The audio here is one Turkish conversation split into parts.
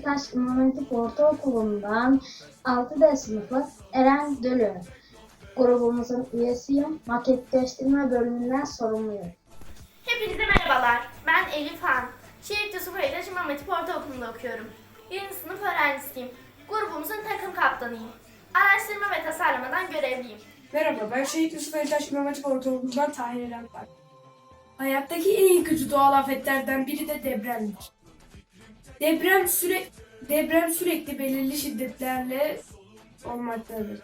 Suzelitaş İmam Hatip Ortaokulu'ndan 6D sınıfı Eren Dölü. Grubumuzun üyesiyim. Maketleştirme bölümünden sorumluyum. Hepinize merhabalar. Ben Elif Han. Şehit Yusuf Aydaş İmam Hatip Ortaokulu'nda okuyorum. Birinci sınıf öğrencisiyim. Grubumuzun takım kaptanıyım. Araştırma ve tasarlamadan görevliyim. Merhaba, ben Şehit Yusuf Eltaş İmam Hatip Ortaokulu'ndan Tahir Eren. Hayattaki en yıkıcı doğal afetlerden biri de depremdir. Deprem süre deprem sürekli belirli şiddetlerle olmaktadır.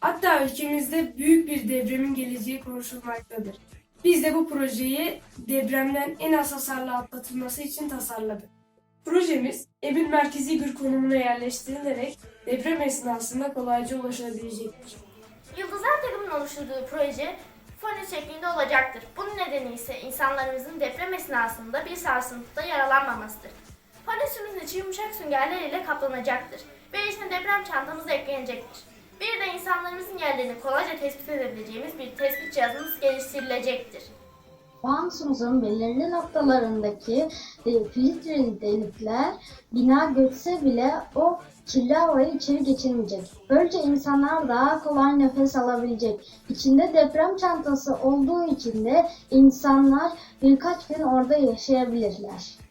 Hatta ülkemizde büyük bir depremin geleceği konuşulmaktadır. Biz de bu projeyi depremden en az hasarla atlatılması için tasarladık. Projemiz evin merkezi bir konumuna yerleştirilerek deprem esnasında kolayca ulaşılabilecektir. Yıldızlar takımının oluşturduğu proje fone şeklinde olacaktır. Bunun nedeni ise insanlarımızın deprem esnasında bir sarsıntıda yaralanmamasıdır. Sürünün içi yumuşak süngerler ile kaplanacaktır ve içine deprem çantamız eklenecektir. Bir de insanlarımızın yerlerini kolayca tespit edebileceğimiz bir tespit cihazımız geliştirilecektir. Fanusunuzun belirli noktalarındaki e, filtreli delikler bina göçse bile o kirli havayı içeri geçirmeyecek. Böylece insanlar daha kolay nefes alabilecek. İçinde deprem çantası olduğu için de insanlar birkaç gün orada yaşayabilirler.